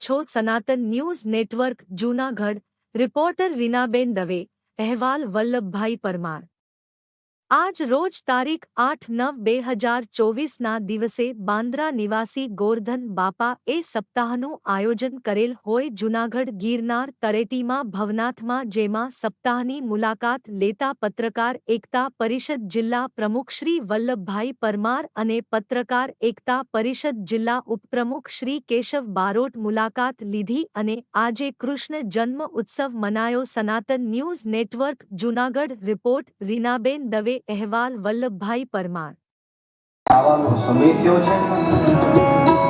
છો Sanatan news network Junagadh reporter Rinaben Dave અહેવાલ વલ્લભભાઈ પરમાર. આજ રોજ તારીખ આઠ નવ બે હજાર ચોવીસના દિવસે બાંદ્રા નિવાસી ગોરધન બાપા એ સપ્તાહનું આયોજન કરેલ હોય જૂનાગઢ ગિરનાર તળેટીમાં ભવનાથમાં જેમાં સપ્તાહની મુલાકાત લેતા પત્રકાર એકતા પરિષદ જિલ્લા પ્રમુખ શ્રી વલ્લભભાઈ પરમાર અને પત્રકાર એકતા પરિષદ જિલ્લા ઉપપ્રમુખ શ્રી કેશવ બારોટ મુલાકાત લીધી અને આજે કૃષ્ણ જન્મ ઉત્સવ મનાયો Sanatan news network Junagadh report Rinaben Dave અહેવાલ વલ્લભભાઈ પરમાર. આવવાનો સમય થયો છે.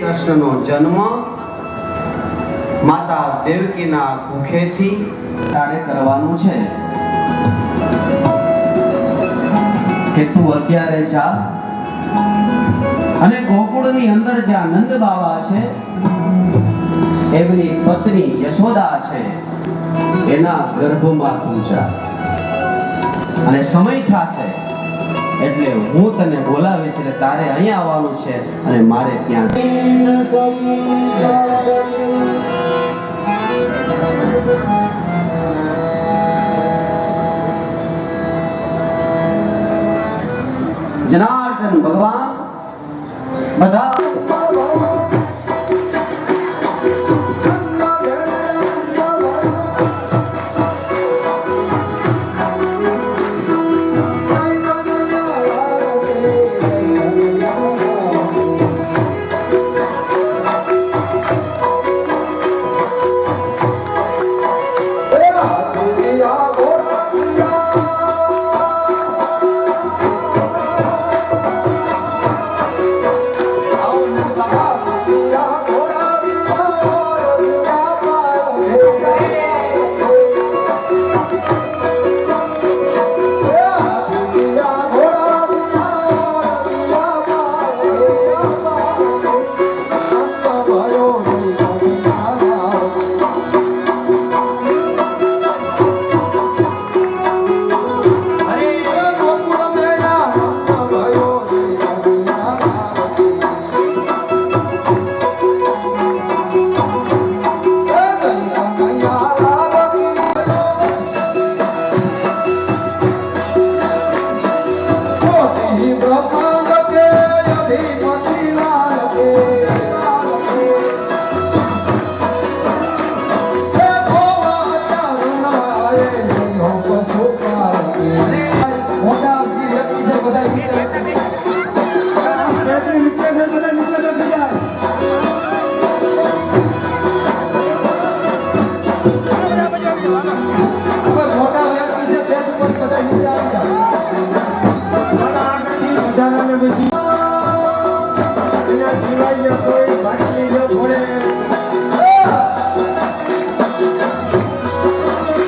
કૃષ્ણનો જન્મ માતા દેવકીના કુખેથી તારે કરવાનું છે. કે તું અત્યારે જા. અને ગોકુળની અંદર જ્યાં નંદ બાવા છે, એમની પત્ની યશોદા છે, એના ગર્ભમાં તું જા. અને સમય થશે. એટલે હું તને બોલાવીશ એટલે તારે અહીંયા આવવાનું છે અને મારે ત્યાં જનાર્દન ભગવાન, બધા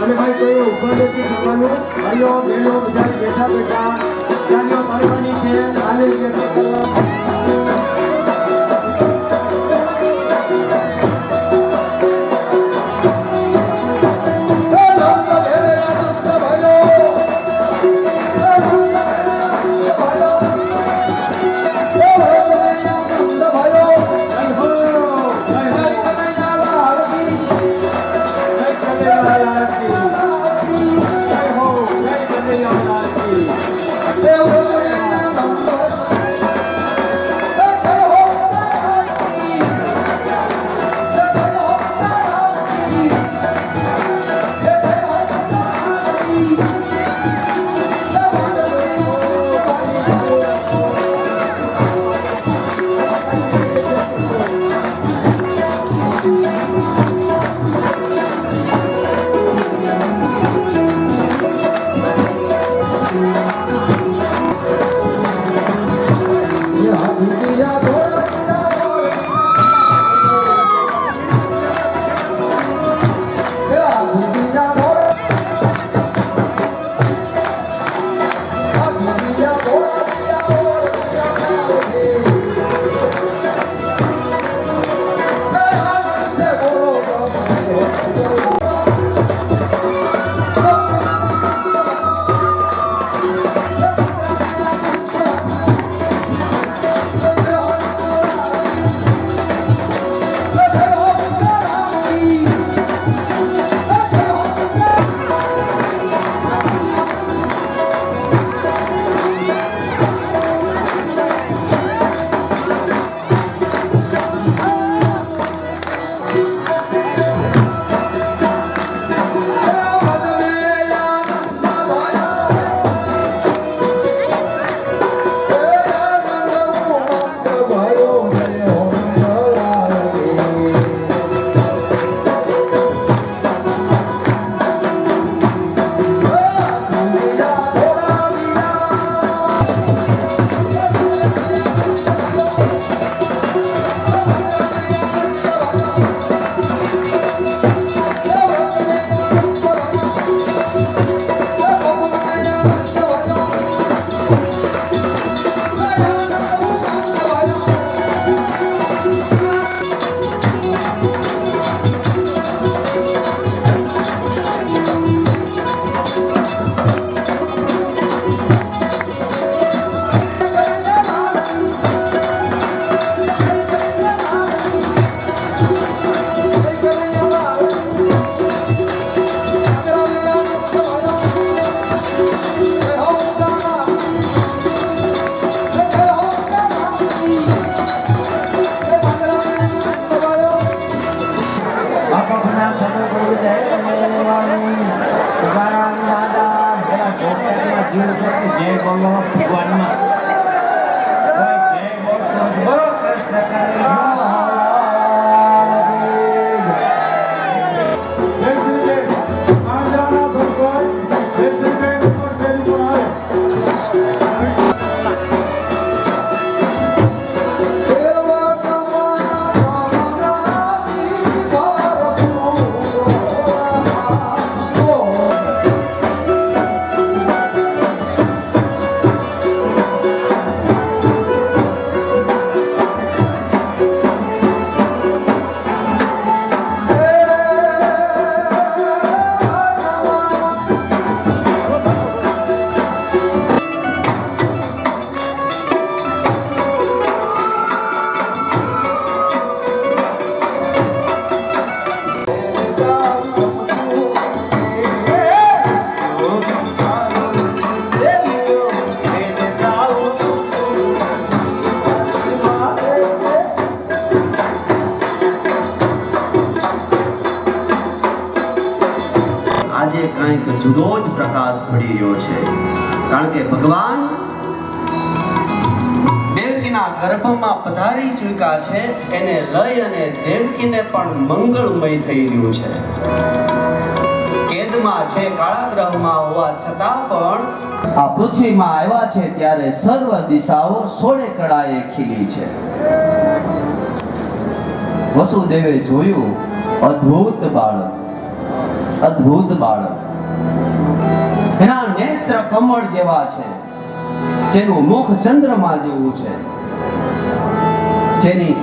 અને ભાઈ કોઈ ઊભા નથી થવાનું ભાઈઓ બહેનો બધા બેઠા બેઠા પાડવાની છે આને વ્યક્તિ કરવા જુદો જ પ્રકાશ પડી રહ્યો છે. કારણ કે ભગવાન દેવકીના ગર્ભમાં પધારી ચૂક્યા છે, એને લઈ અને દેવકીને પણ મંગળમય થઈ રહ્યું છે. કેદમાં છે કાળા ગ્રહમાં હોવા છતાં પણ આ પૃથ્વીમાં આવ્યા છે ત્યારે સર્વ દિશાઓ સોળે કળાએ ખીલી છે. વસુદેવે જોયું, અદ્ભુત બાળક. અદ્ભુત બાળક. એના નેત્ર કમળ જેવા છે. જેનું મુખ ચંદ્રમા જેવું છે. જેની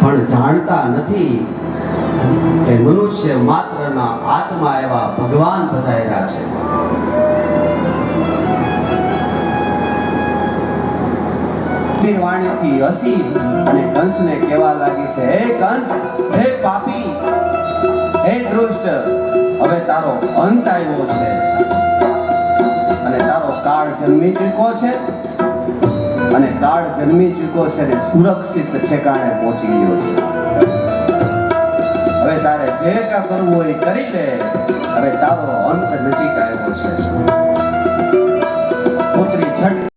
પણ જાણતા નથી કે મનુષ્ય માત્રના આત્મા એવા ભગવાન પધાર્યા છે. ની વાણીથી હસી અને કંસને કહેવા લાગી છે, હે કંસ, હે પાપી હે દૃષ્ટ હવે તારો અંત આવ્યો છે. અને તારો કાળ જન્મી ચૂક્યો છે. અને કાળ જન્મી ચૂક્યો છે અને સુરક્ષિત ઠેકાણે પહોંચી ગયો છે. હવે તારે જે કા કરવું હોય કરી લે. હવે તારો અંત નજીક આવ્યો છે. પુત્રી છઠ